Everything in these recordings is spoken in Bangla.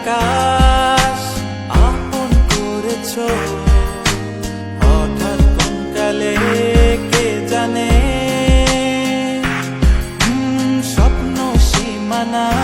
আকাশ আপন করেছ। হঠাৎ কোনকালে কে জানে? স্বপ্ন সীমানা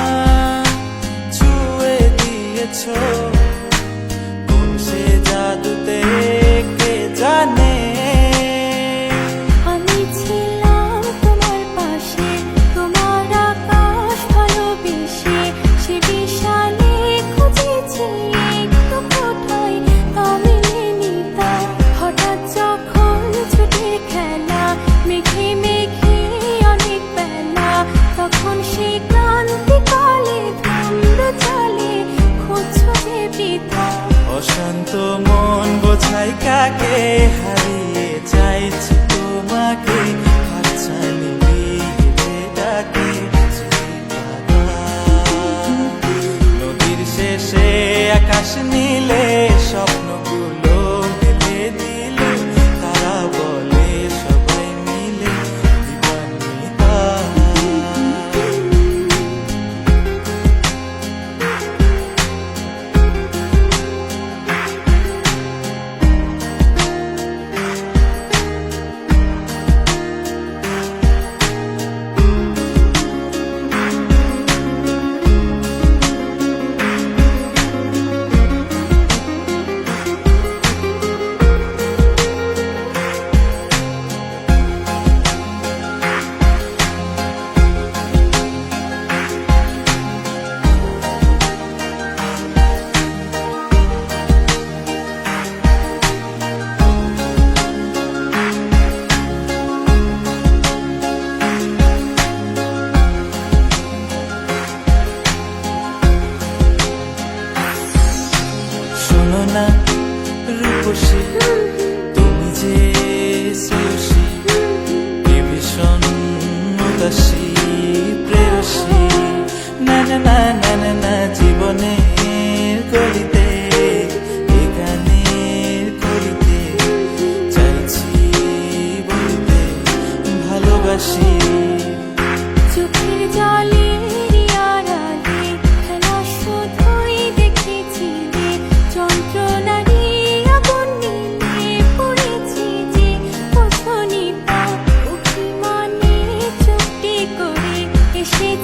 Tashi, Preoshi, na na na.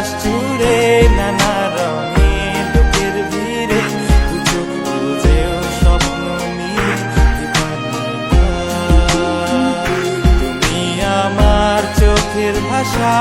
আকাশ জুড়ে নানা রঙে লোকের ভিড়ে চোখ বুঝেও স্বপ্ন মিলে তুমি আমার চোখের ভাষা